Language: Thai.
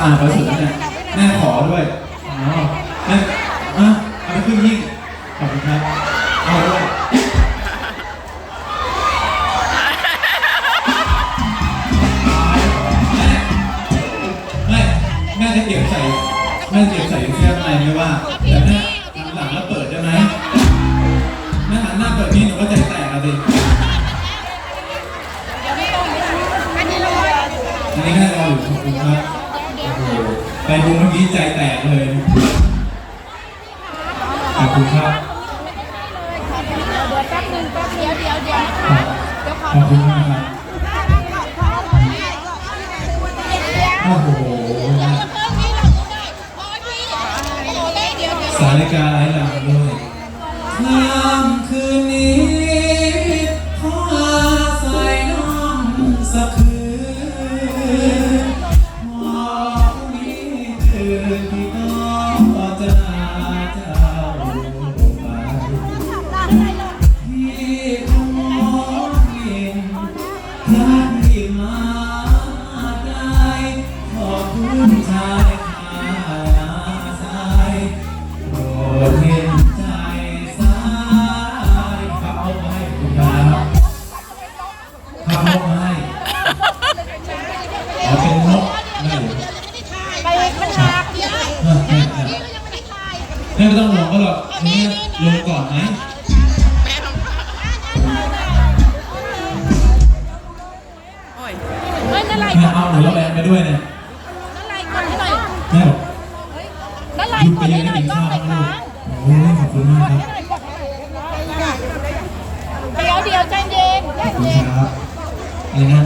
อ่าเขาสุดแล้วเนี่ยแม่ขอด้วยอ๋อแม่อะเอาไปขึ้นยิ่งขอบคุณครับเอาด้วยแม่แม่แน่จะเก็บใส่แม่จะเก็บใส่เสื้อในไม่ว่าแต่แม่หันหลังแล้วเปิดได้ไหมแม่หันหน้าเปิดนี่หนูก็ใจแตกอะสิอันนี้แค่รออยู่ขอบคุณครับ โอ้ไปดูเมื่อกี้ใจแตกเลยขอบคุณครับแป๊บนึงแป๊บเดียวเดี๋ยวเดี๋ยวขอบคุณมากครับโอ้โหสาริกาไร้ลางด้วยค่ำคืนนี้ขออาศัยน้องสักคืน ที่มาไกลขอบคุณชายคาสายโปรดเห็นใจสายเขาเอาไปคุณครับเขาเอาไปเอาเป็นนกได้เหรอไปมันหนักเยอะไม่ต้องห่วงก็หรอกแม่ลงก่อนไหมเฮ้ยนั่นไรแม่เอาหนูระแบงไปด้วยเนี่ยนั่นไรก่อนให้หน่อยแม่บอกนั่นไรหยุดไปก่อนยืให้นหน่อยกินกล้อข้างวไหนนะลูกโอ้ยขคะอบคุณมากครับเดี๋ยวเดี๋ยวใจเย็นใจขอบคุณเย็นครับอะไรนะ